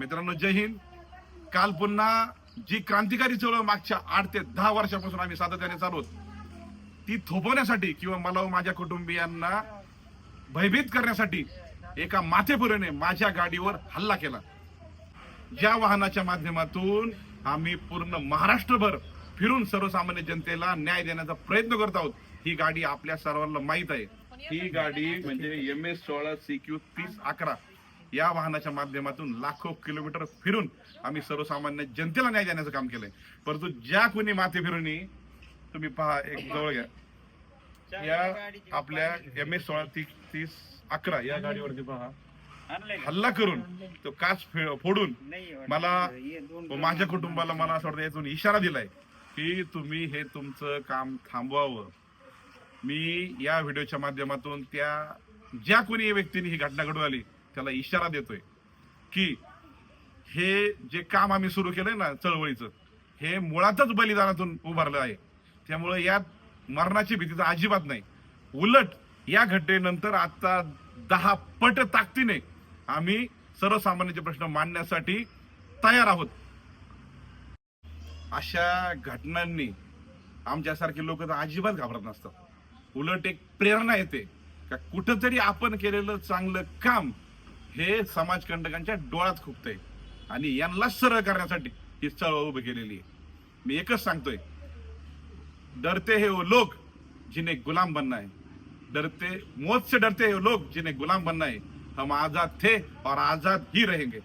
मित्रांनो जय हिंद. काल पुन्हा जी क्रांतिकारी चळवळ मागच्या आठ ते दहा वर्षापासून आम्ही सातत्याने चालवत ती थोपवण्यासाठी किंवा मला व माझ्या कुटुंबियांना भयभीत करण्यासाठी एका माथेपुरेने माझ्या गाडीवर हल्ला केला. ज्या वाहनाच्या माध्यमातून आम्ही पूर्ण महाराष्ट्रभर फिरून सर्वसामान्य जनतेला न्याय देण्याचा प्रयत्न करत आहोत ही गाडी आपल्या सर्वांना माहीत आहे. ही गाडी म्हणजे एम एस सोळा सी क्यू तीस अकरा. या वाहनाच्या माध्यमातून लाखो किलोमीटर फिरून आम्ही सर्वसामान्य जनतेला न्याय देण्याचं काम केलंय. परंतु ज्या कोणी माथे फिरूनी तुम्ही पहा एक जवळ घ्या. या आपल्या एम एस सोळा तीस तीस अकरा या गाडीवरती पहा. हल्ला करून तो काच फे- फोडून मला माझ्या कुटुंबाला मला असं वाटतं यातून इशारा दिलाय की तुम्ही हे तुमचं काम थांबवावं. मी या व्हिडिओच्या माध्यमातून त्या ज्या कोणी व्यक्तीने ही घटना घडून आली त्याला इशारा देतोय की हे जे काम आम्ही सुरू केलंय ना चळवळीचं हे मुळातच बलिदानातून उभारलं आहे. त्यामुळे यात मरणाची भीती तर अजिबात नाही. उलट या घटनेनंतर आता दहा पट ताकदीने आम्ही सर्वसामान्यांचे प्रश्न मांडण्यासाठी तयार आहोत. अशा घटनांनी आमच्यासारखे लोक तर अजिबात घाबरत नसतात. उलट एक प्रेरणा येते का कुठंतरी आपण केलेलं चांगलं काम हे समाजकंटकांच्या डोळ्यात खुपतंय. आणि यांना सरळ करण्यासाठी ही चळवळ उभी केलेली आहे. मी एकच सांगतोय. डरते हे वो लोग जिने गुलाम बनना है डरते मौत से डरते हे वो लोग जिन्हें गुलाम बनना है हम आजाद थे और आजाद ही रहेंगे.